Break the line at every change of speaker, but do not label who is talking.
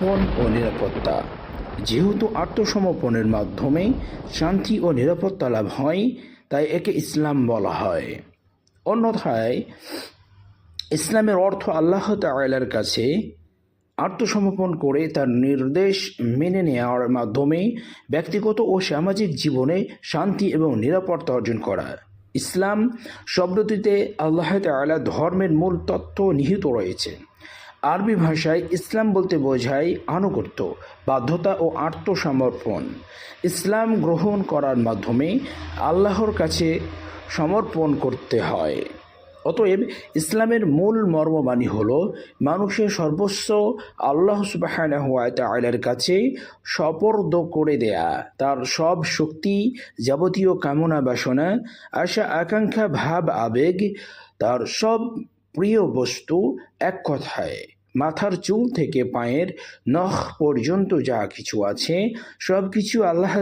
সমর্পণ ও নিরাপত্তা। যেহেতু আত্মসমর্পণের মাধ্যমে শান্তি ও নিরাপত্তা লাভ হয়, তাই একে ইসলাম বলা হয়। অন্যথায়, ইসলামের অর্থ আল্লাহ তাআলার কাছে আত্মসমর্পণ করে তার নির্দেশ মেনে নেওয়ার মাধ্যমে ব্যক্তিগত ও সামাজিক জীবনে শান্তি এবং নিরাপত্তা অর্জন করা। ইসলাম শব্দটিতে আল্লাহ তাআলা ধর্মের মূল তত্ত্ব নিহিত রয়েছে। আরবি ভাষায় ইসলাম বলতে বোঝায় আনুগত্য, বাধ্যতা ও আত্মসমর্পণ। ইসলাম গ্রহণ করার মাধ্যমে আল্লাহর কাছে সমর্পণ করতে হয়। অতএব ইসলামের মূল মর্মবাণী হল মানুষের সর্বস্ব আল্লাহ সুবাহর কাছে সপর্দ করে দেয়া। তার সব শক্তি, যাবতীয় কামনা বাসনা, আশা, আকাঙ্ক্ষা, ভাব, আবেগ, তার সব প্রিয় বস্তু এক কথায়। মাথার চুল থেকে পায়ের নখ পর্যন্ত যা কিছু আছে সব কিছু আল্লাহ